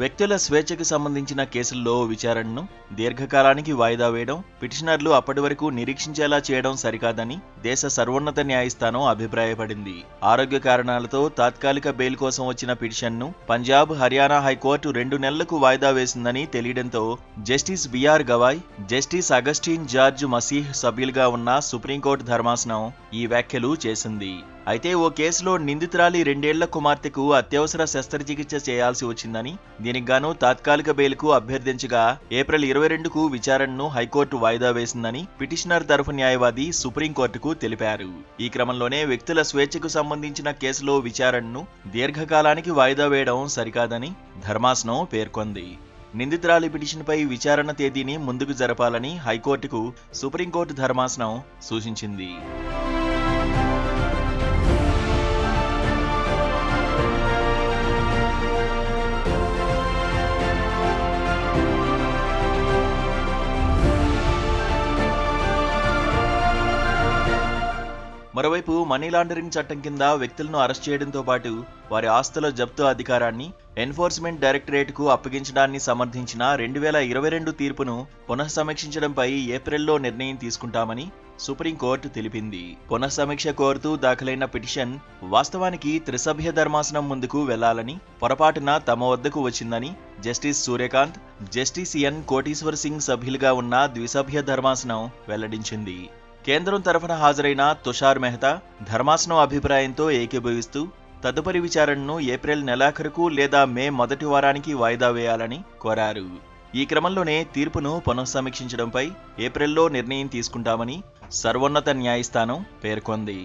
వ్యక్తుల స్వేచ్ఛకు సంబంధించిన కేసుల్లో విచారణను దీర్ఘకాలానికి వాయిదా వేయడం పిటిషనర్లు అప్పటి వరకు నిరీక్షించేలా చేయడం సరికాదని దేశ సర్వోన్నత న్యాయస్థానం అభిప్రాయపడింది. ఆరోగ్య కారణాలతో తాత్కాలిక బెయిల్ కోసం వచ్చిన పిటిషన్ను పంజాబ్ హర్యానా హైకోర్టు రెండు నెలలకు వాయిదా వేసిందని తెలియడంతో justice BR Gavai justice Augustine George Masih సభ్యులుగా ఉన్న సుప్రీంకోర్టు ధర్మాసనం ఈ వ్యాఖ్యలు చేసింది. అయితే ఓ కేసులో నిందితురాలి రెండేళ్ళ కుమార్తెకు అత్యవసర శస్త్రచికిత్స చేయాల్సి వచ్చిందని దీనికి గాను తాత్కాలిక బెయిల్కు అభ్యర్థించగా ఏప్రిల్ ఇరవై రెండుకు విచారణను హైకోర్టు వాయిదా వేసిందని పిటిషనర్ తరఫు న్యాయవాది సుప్రీంకోర్టుకు తెలిపారు. ఈ క్రమంలోనే వ్యక్తుల స్వేచ్ఛకు సంబంధించిన కేసులో విచారణను దీర్ఘకాలానికి వాయిదా వేయడం సరికాదని ధర్మాసనం పేర్కొంది. నిందితురాలి పిటిషన్పై విచారణ తేదీని ముందుకు జరపాలని హైకోర్టుకు సుప్రీంకోర్టు ధర్మాసనం సూచించింది. మరోవైపు మనీ లాండరింగ్ చట్టం కింద వ్యక్తులను అరెస్ట్ చేయడంతో పాటు వారి ఆస్తుల జప్తు అధికారాన్ని ఎన్ఫోర్స్మెంట్ డైరెక్టరేట్కు అప్పగించడాన్ని సమర్థించిన రెండు వేల ఇరవై రెండు తీర్పును పునఃసమీక్షించడంపై ఏప్రిల్లో నిర్ణయం తీసుకుంటామని సుప్రీంకోర్టు తెలిపింది. పునఃసమీక్ష కోరుతూ దాఖలైన పిటిషన్ వాస్తవానికి త్రిసభ్య ధర్మాసనం ముందుకు వెళ్ళాలని పొరపాటున తమ వద్దకు వచ్చిందని justice Suryakant justice N Koteswar Singh సభ్యులుగా ఉన్న ద్విసభ్య ధర్మాసనం వెల్లడించింది. కేంద్రం తరఫున హాజరైన తుషార్ మెహతా ధర్మాసనం అభిప్రాయంతో ఏకీభవిస్తూ తదుపరి విచారణను ఏప్రిల్ నెలాఖరుకు లేదా మే మొదటి వారానికి వాయిదా వేయాలని కోరారు. ఈ క్రమంలోనే తీర్పును పునఃసమీక్షించడంపై ఏప్రిల్లో నిర్ణయం తీసుకుంటామని సర్వోన్నత న్యాయస్థానం పేర్కొంది.